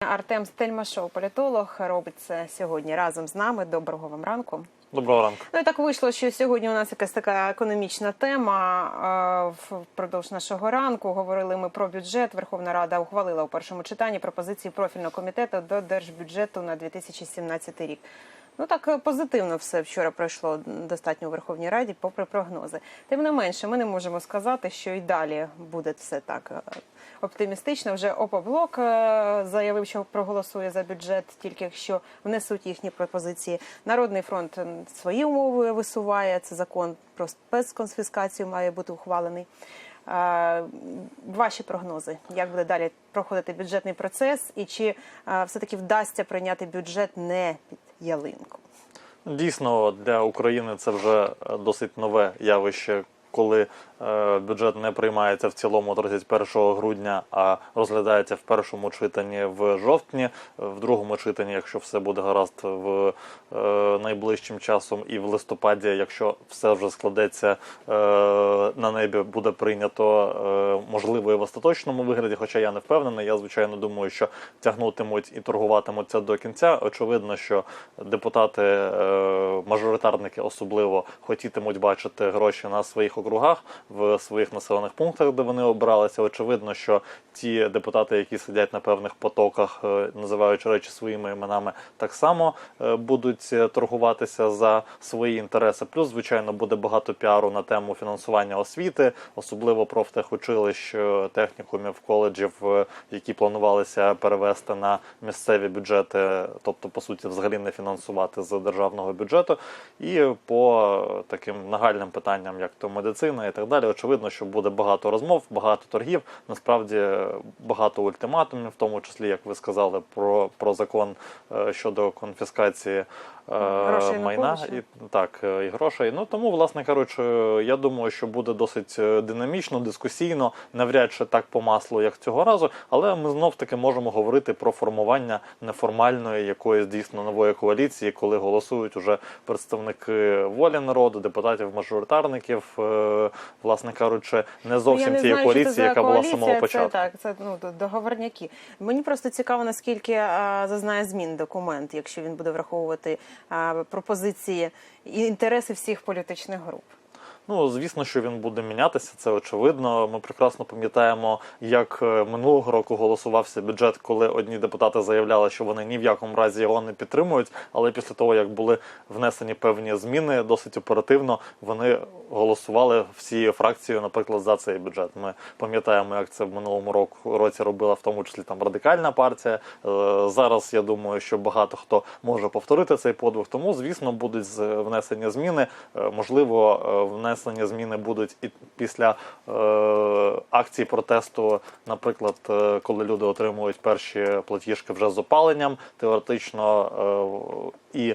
Артем Стельмашов, політолог, робить це сьогодні разом з нами. Доброго вам ранку. Доброго ранку. Ну і так вийшло, що сьогодні у нас якась така економічна тема. Впродовж нашого ранку говорили ми про бюджет. Верховна Рада ухвалила у першому читанні пропозиції профільного комітету до держбюджету на 2017 рік. Ну так е, позитивно все вчора пройшло достатньо у Верховній Раді, попри прогнози. Тим не менше, ми не можемо сказати, що і далі буде все так е, оптимістично. Вже ОПОБЛОК е, заявив, що проголосує за бюджет, тільки якщо внесуть їхні пропозиції. Народний фронт свої умови висуває. Це закон про спецконфіскацію має бути ухвалений. Е, Ваші прогнози, як буде далі проходити бюджетний процес, і чи е, все-таки вдасться прийняти бюджет не під ялинку? Дійсно, для України це вже досить нове явище, коли е, бюджет не приймається в цілому 31 грудня, а розглядається в першому читанні в жовтні, в другому читанні, якщо все буде гаразд, в е, найближчим часом, і в листопаді, якщо все вже складеться е, на небі, буде прийнято е, можливо і в остаточному вигляді. Хоча я не впевнений. Я звичайно думаю, що тягнутимуть і торгуватимуться до кінця. Очевидно, що депутати, е, мажоритарники особливо хотітимуть бачити гроші на своїх округах в своїх населених пунктах, де вони обиралися. Очевидно, що ті депутати, які сидять на певних потоках, е, називаючи речі своїми іменами, так само е, будуть торгуватися за свої інтереси. Плюс, звичайно, буде багато піару на тему фінансування освіти, особливо профтехучилищ, е, технікумів, коледжів, які планувалися перевести на місцеві бюджети, тобто по суті, взагалі не фінансувати з державного бюджету. І по таким нагальним питанням, як то медицина і так далі, очевидно, що буде багато розмов, багато торгів. Насправді багато ультиматумів, в тому числі, як ви сказали, про, про закон е, щодо конфіскації. е, Грошей майна і так е, і грошей. Ну тому, власне кажучи, я думаю, що буде досить динамічно, дискусійно, навряд чи так по маслу, як цього разу. Але ми знов таки можемо говорити про формування неформальної якоїсь дійсно нової коаліції, коли голосують уже представники волі народу, депутатів, мажоритарників, е, власне кажучи, не зовсім Ну, я не це коаліції, яка була з самого початку. Це так, це ну договорняки. Мені просто цікаво, наскільки а, зазнає змін документ, якщо він буде враховувати а, пропозиції і інтереси всіх політичних груп. Ну, звісно, що він буде мінятися, це очевидно. Ми прекрасно пам'ятаємо, як е, минулого року голосувався бюджет, коли одні депутати заявляли, що вони ні в якому разі його не підтримують. Але після того, як були внесені певні зміни, досить оперативно вони голосували всією фракцією, наприклад, за цей бюджет. Ми пам'ятаємо, як це в минулому року році робила в тому числі там радикальна партія. Е, Зараз я думаю, що багато хто може повторити цей подвиг. Тому, звісно, будуть внесені зміни. Е, Можливо, е, внесені зміни будуть і після е, акції протесту, наприклад, е, коли люди отримують перші платіжки вже з опаленням, теоретично е, і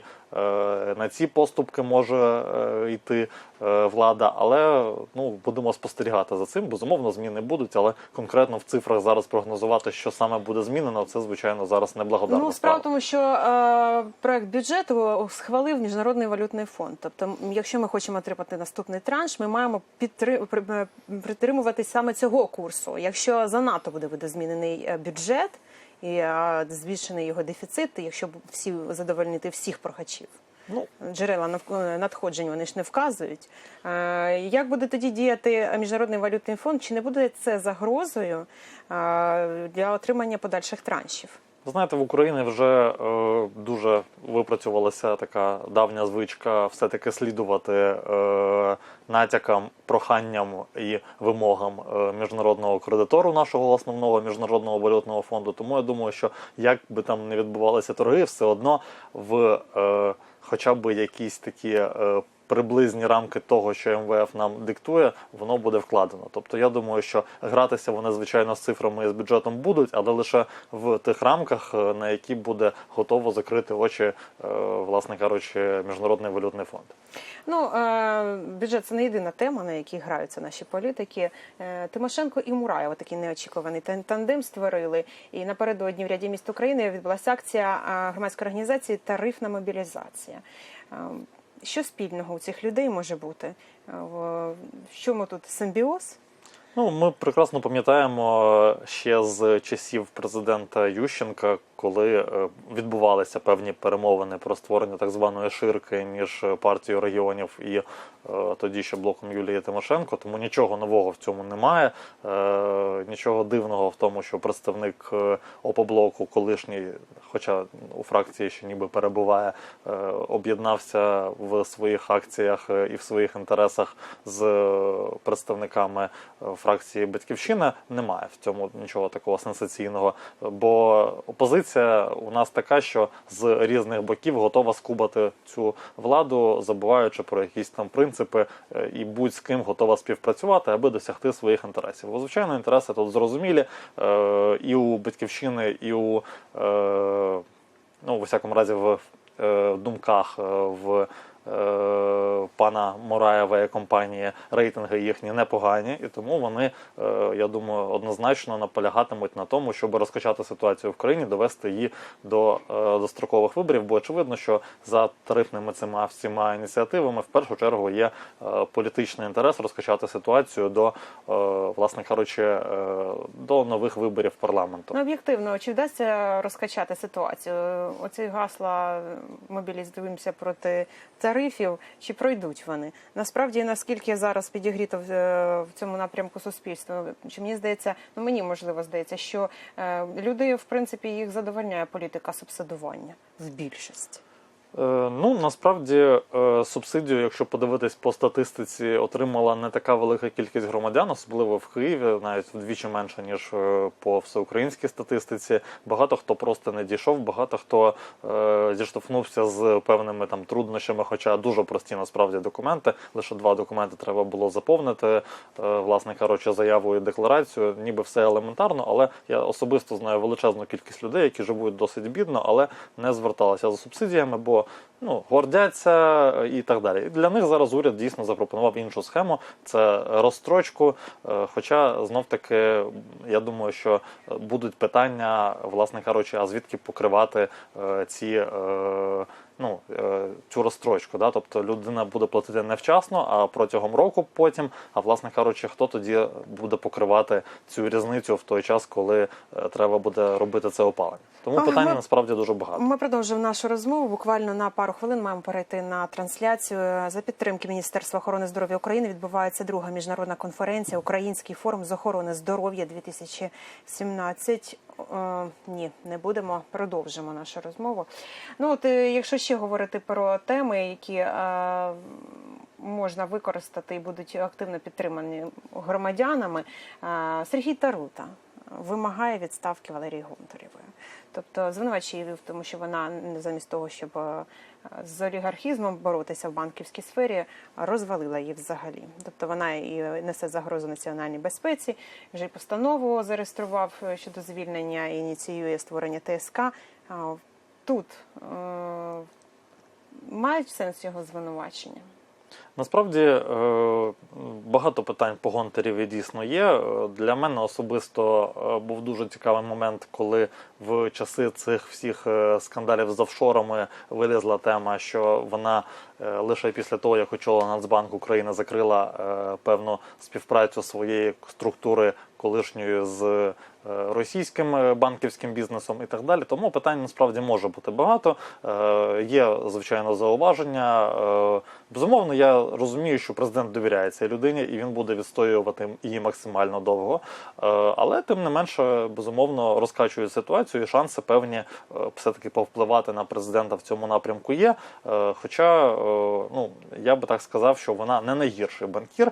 на ці поступки може е, йти е, влада, але ну будемо спостерігати за цим. Безумовно, зміни будуть, але конкретно в цифрах зараз прогнозувати, що саме буде змінено, це звичайно зараз неблагодарна Ну, справа в тому, що е, проект бюджету схвалив Міжнародний валютний фонд. Тобто, якщо ми хочемо отримати наступний транш, ми маємо підтри- при- е, притримуватись саме цього курсу. Якщо занадто буде видозмінений е, бюджет і збільшений його дефіцит, якщо б всі задовольнити всіх прохачів. Ну, Джерела надходжень вони ж не вказують. Як буде тоді діяти Міжнародний валютний фонд? Чи не буде це загрозою для отримання подальших траншів? Знаєте, в Україні вже е, дуже випрацювалася така давня звичка все-таки слідувати е, натякам, проханням і вимогам е, міжнародного кредитору нашого основного міжнародного валютного фонду. Тому я думаю, що як би там не відбувалися торги, все одно в е, хоча б якісь такі. Е, Приблизні рамки того, що МВФ нам диктує, воно буде вкладено. Тобто, я думаю, що гратися вони звичайно з цифрами і з бюджетом будуть, але лише в тих рамках, е, на які буде готово закрити очі, е, власне кажучи, міжнародний валютний фонд. Ну, е, бюджет це не єдина тема, на якій граються наші політики. Тимошенко і Мураєва такий неочікуваний тан- тандем створили. І напередодні в ряді міст України відбулася акція громадської організації Тарифна мобілізація. Е, Що спільного у цих людей може бути? Е, В чому тут симбіоз? Ну, ми прекрасно пам'ятаємо ще з часів президента Ющенка, коли е, відбувалися певні перемовини про створення так званої ширки між партією регіонів і е, тоді ще блоком Юлії Тимошенко. Тому нічого нового в цьому немає. Е, Нічого дивного в тому, що представник е, опоблоку, колишній, хоча у фракції ще ніби перебуває, е, об'єднався в своїх акціях е, і в своїх інтересах з е, представниками е, фракції Батьківщина. Немає в цьому нічого такого сенсаційного, бо опозиція у нас така, що з різних боків готова скубати цю владу, забуваючи про якісь там принципи, е, і будь з ким готова співпрацювати, аби досягти своїх інтересів. Бо, звичайно, інтереси тут зрозумілі е, і у батьківщини, і у е, ну, в усякому разі, в думках в пана Мураєва і компанії рейтинги їхні непогані, і тому вони, е, я думаю, однозначно наполягатимуть на тому, щоб розкачати ситуацію в країні, довести її до е, дострокових виборів. Бо очевидно, що за тарифними цими всіма ініціативами в першу чергу є е, політичний інтерес розкачати ситуацію до, е, власне кажучи, е, до нових виборів парламенту. Ну, об'єктивно, чи вдасться розкачати ситуацію? Оці гасла мобілізуємося проти тарифів, чи пройдуть вони? Насправді, наскільки зараз підігріто в, е, цьому напрямку суспільства? Чи мені здається, ну мені можливо здається, що е, люди, в принципі, їх задовольняє політика субсидування в більшості. Е, Ну насправді е, субсидію, якщо подивитись по статистиці, отримала не така велика кількість громадян, особливо в Києві, навіть вдвічі менше ніж е, по всеукраїнській статистиці. Багато хто просто не дійшов, багато хто е, зіштовхнувся з певними там труднощами, хоча дуже прості насправді документи. Лише два документи треба було заповнити. Е, власне кажучи, заяву і декларацію, ніби все елементарно, але я особисто знаю величезну кількість людей, які живуть досить бідно, але не зверталися за субсидіями, бо ну гордяться е, і так далі. Для них зараз уряд дійсно запропонував іншу схему. Це розстрочку. Е, Хоча знов таки я думаю, що будуть питання, власне кажучи, а звідки покривати е, ці. Ну, е, цю розстрочку, да? тобто людина буде платити не вчасно, а протягом року потім. А власне кажучи, хто тоді буде покривати цю різницю в той час, коли е, треба буде робити це опалення? Тому Ага, питань ми- насправді дуже багато. Ми продовжуємо нашу розмову. Буквально на пару хвилин маємо перейти на трансляцію. За підтримки Міністерства охорони здоров'я України відбувається друга міжнародна конференція Український форум з охорони здоров'я 2017. Е, ні, не будемо. Продовжимо нашу розмову. Ну от е, якщо ще говорити про теми, які е, можна використати і будуть активно підтримані громадянами, Сергій Тарута вимагає відставки Валерії Гонтарєвої. Тобто звинувачує її в тому, що вона замість того, щоб е, з олігархізмом боротися в банківській сфері, розвалила її взагалі. Тобто вона і несе загрозу національній безпеці. Вже й постанову зареєстрував е, щодо звільнення і ініціює створення ТСК. Тут е, мають сенс його звинувачення. Насправді е, багато питань по Гонтарєві дійсно є. Е, Для мене особисто е, був дуже цікавий момент, коли в часи цих всіх скандалів з офшорами вилізла тема, що вона лише після того, як очолила Нацбанк України, закрила певну співпрацю своєї структури колишньої з російським банківським бізнесом і так далі. Тому питань насправді може бути багато. Є звичайно зауваження. Безумовно, я розумію, що президент довіряє цій людині і він буде відстоювати її максимально довго. Е, Але тим не менше, безумовно, розкачує ситуацію, і шанси певні е, все-таки повпливати на президента в цьому напрямку є. Е, Хоча, ну я би так сказав, що вона не найгірший банкір.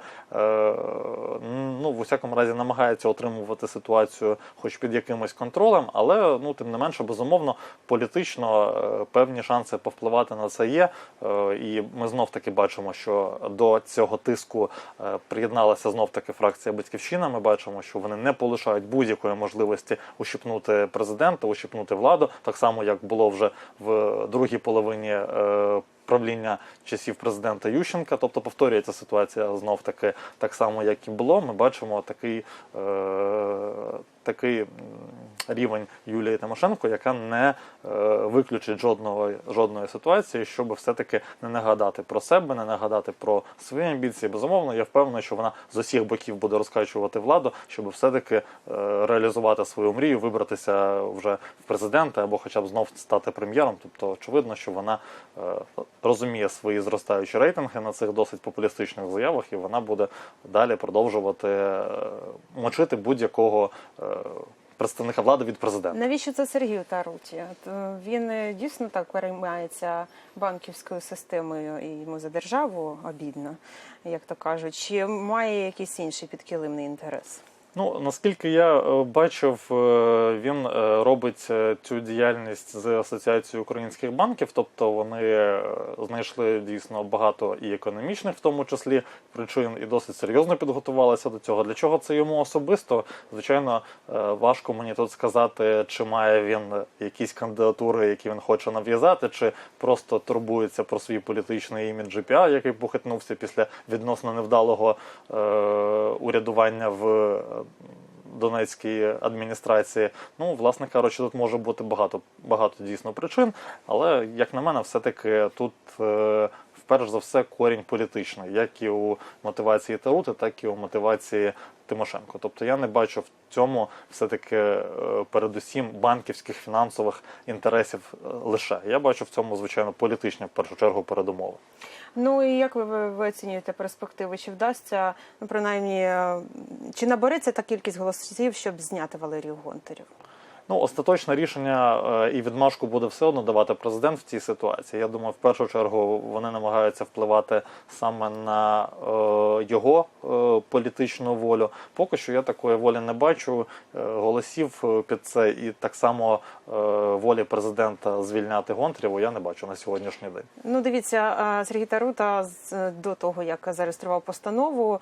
Ну, в усякому разі, намагається отримувати ситуацію, хоч під якимось контролем, але ну тим не менше, безумовно, політично певні шанси повпливати на це є. І ми знов таки бачимо, що до цього тиску е, приєдналася знов таки фракція Батьківщина. Ми бачимо, що вони не полишають будь-якої можливості ущипнути президента, ущипнути владу, так само як було вже в другій половині. е, Правління часів президента Ющенка, тобто повторюється ситуація знов таки так само, як і було. Ми бачимо такий, е, такий рівень Юлії Тимошенко, яка не е, виключить жодного жодної ситуації, щоб все-таки не нагадати про себе, не нагадати про свої амбіції. Безумовно, я впевнений, що вона з усіх боків буде розкачувати владу, щоб все-таки е, реалізувати свою мрію, вибратися вже в президенти або хоча б знов стати прем'єром. Тобто, очевидно, що вона е, розуміє свої зростаючі рейтинги на цих досить популістичних заявах, і вона буде далі продовжувати мочити будь-якого представника влади від президента. Навіщо це Сергію Таруті? Е, Він е, дійсно так переймається банківською системою і йому за державу обідно, як то кажуть, чи має якийсь інший підкилимний інтерес? Ну наскільки я е, бачив, е, він е, робить цю діяльність з асоціацією українських банків, тобто вони знайшли дійсно багато і економічних, в тому числі причин, і досить серйозно підготувалися до цього. Для чого це йому особисто? Звичайно, важко мені тут сказати, чи має він якісь кандидатури, які він хоче нав'язати, чи просто турбується про свій політичний імідж GPA, який похитнувся після відносно невдалого урядування в Донецькій адміністрації. Ну, власне кажучи, тут може бути багато, багато дійсно причин, але як на мене, все-таки тут. Е, Перш за все, корінь політичний, як і у мотивації Тарути, так і у мотивації Тимошенко. Тобто я не бачу в цьому все-таки е, передусім банківських фінансових інтересів е, лише. Я бачу в цьому, звичайно, політичні в першу чергу передумови. Ну і як ви, ви, оцінюєте перспективи? Чи вдасться, ну принаймні, е, чи набереться та кількість голосів, щоб зняти Валерію Гонтарів? Ну, остаточне рішення е, і відмашку буде все одно давати президент в цій ситуації. Я думаю, в першу чергу вони намагаються впливати саме на е, його е, політичну волю. Поки що я такої волі не бачу. Голосів під це і так само волі президента звільняти Гонтарєву я не бачу на сьогоднішній день. Ну, дивіться, Сергій Тарута до того, як зареєстрував постанову,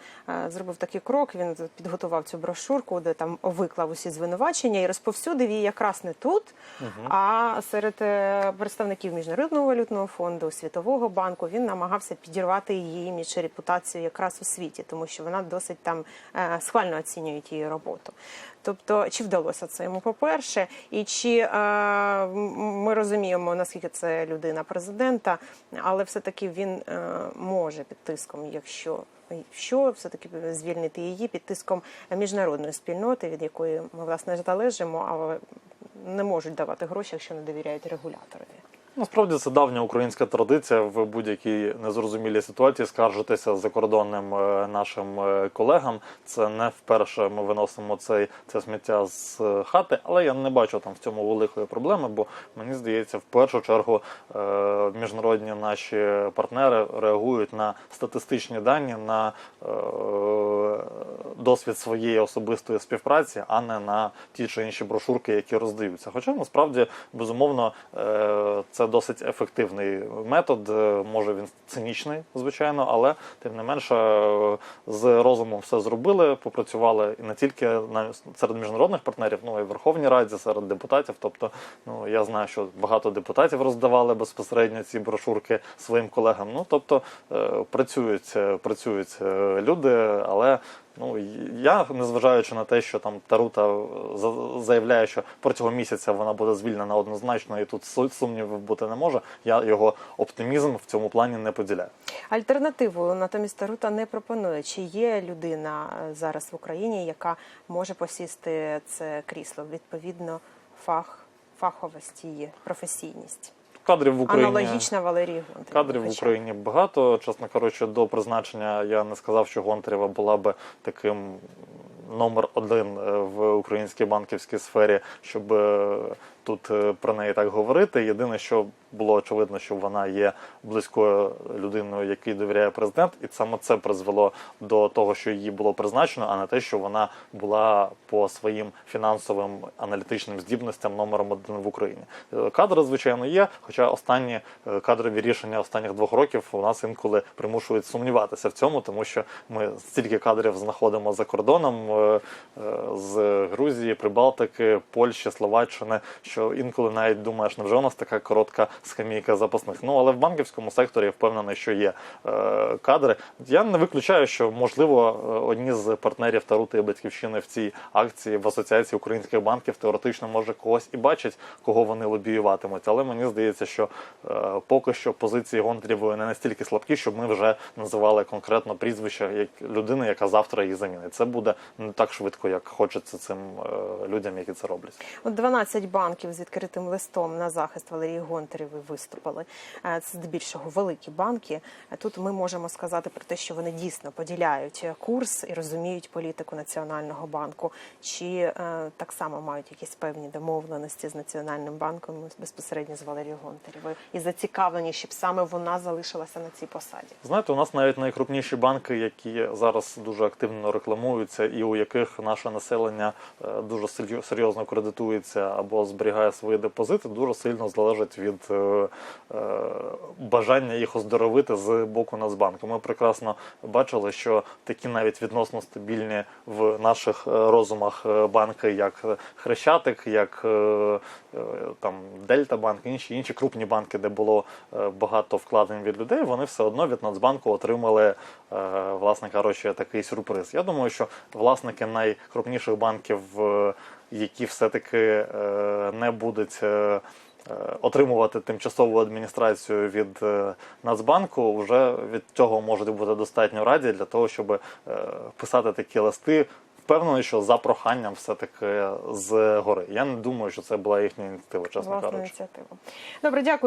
зробив такий крок. Він підготував цю брошурку, де там виклав усі звинувачення і розповсюдив якраз не тут, а серед е, представників міжнародного валютного фонду, світового банку. Він намагався підірвати її імідж і репутацію якраз у світі, тому що вона досить там е, схвально оцінюють її роботу. Тобто, чи вдалося це йому, по-перше, і чи е, ми розуміємо, наскільки це людина президента, але все-таки він е, може під тиском, якщо що все-таки звільнити її під тиском міжнародної спільноти, від якої ми власне залежимо, але не можуть давати гроші, якщо не довіряють регуляторові. Насправді це давня українська традиція в будь-якій незрозумілій ситуації скаржитися закордонним е, нашим е, колегам. Це не вперше ми виносимо цей це сміття з е, хати, але я не бачу там в цьому великої проблеми, бо мені здається, в першу чергу міжнародні наші партнери реагують на статистичні дані, на досвід своєї особистої співпраці, а не на ті чи інші брошурки, які роздаються. Хоча насправді безумовно е, досить ефективний метод. Е, Може він цинічний, звичайно, але тим не менше е, з розумом все зробили, попрацювали і не тільки серед міжнародних партнерів, ну і в Верховній Раді, серед депутатів. Тобто, ну я знаю, що багато депутатів роздавали безпосередньо ці брошурки своїм колегам. Ну тобто е, працюють, працюють люди, але. Ну я, незважаючи на те, що там Тарута е, заявляє, що протягом місяця вона буде звільнена однозначно, і тут су- сумнівів бути не може. Я його оптимізм в цьому плані не поділяю. Альтернативу натомість Тарута не пропонує. Чи є людина е, зараз в Україні, яка може посісти це крісло? Відповідно, фах, фаховість її, професійність. Кадрів в Україні Аналогічна Валерії Гонтарєва. Кадрів в Україні багато. Чесно кажучи, до призначення я не сказав, що Гонтарєва була би таким номер один е, в українській банківській сфері, щоб е, тут е, про неї так говорити. Єдине, що було очевидно, що вона є близькою людиною, якій довіряє президент, і саме це призвело до того, що її було призначено, а не те, що вона була по своїм фінансовим аналітичним здібностям номером один в Україні. Е, Кадри, звичайно, є. Хоча останні е, кадрові рішення останніх двох років у нас інколи примушують сумніватися в цьому, тому що ми стільки кадрів знаходимо за кордоном з Грузії, Прибалтики, Польщі, Словаччини, що що інколи навіть думаєш, невже у нас така коротка скамійка запасних. Ну але в банківському секторі я впевнений, що є е, кадри. Я не виключаю, що можливо е, одні з партнерів Тарути і Батьківщини в цій акції в асоціації українських банків теоретично може когось і бачать, кого вони лобіюватимуть. Але мені здається, що е, поки що позиції Гонтарєвої не настільки слабкі, щоб ми вже називали конкретно прізвище як людини, яка завтра її замінить. Це буде не так швидко, як хочеться цим е, людям, які це роблять. От 12 банків з відкритим листом на захист Валерії Гонтарєвої виступили. Е, Це здебільшого великі банки. Е, Тут ми можемо сказати про те, що вони дійсно поділяють курс і розуміють політику Національного банку. Чи е, так само мають якісь певні домовленості з Національним банком безпосередньо з Валерією Гонтарєвою і зацікавлені, щоб саме вона залишилася на цій посаді. Знаєте, у нас навіть найкрупніші банки, які зараз дуже активно рекламуються, і у яких наше населення дуже серйозно кредитується або зберігає свої депозити, дуже сильно залежить від е, е, бажання їх оздоровити з боку Нацбанку. Ми прекрасно бачили, що такі навіть відносно стабільні в наших е, розумах банки, як Хрещатик, як там Дельта Банк, інші інші крупні банки, де було багато вкладень від людей, вони все одно від Нацбанку отримали, власне кажучи, такий сюрприз. Я думаю, що власники найкрупніших банків, які все-таки е, не будуть. е, е, Отримувати тимчасову адміністрацію від Нацбанку вже від цього можуть бути достатньо раді для того, щоб писати такі листи. Впевнений, що за проханням все-таки з гори. Я не думаю, що це була їхня ініціатива, чесно Власна кажучи. ініціатива. Добре, дякую.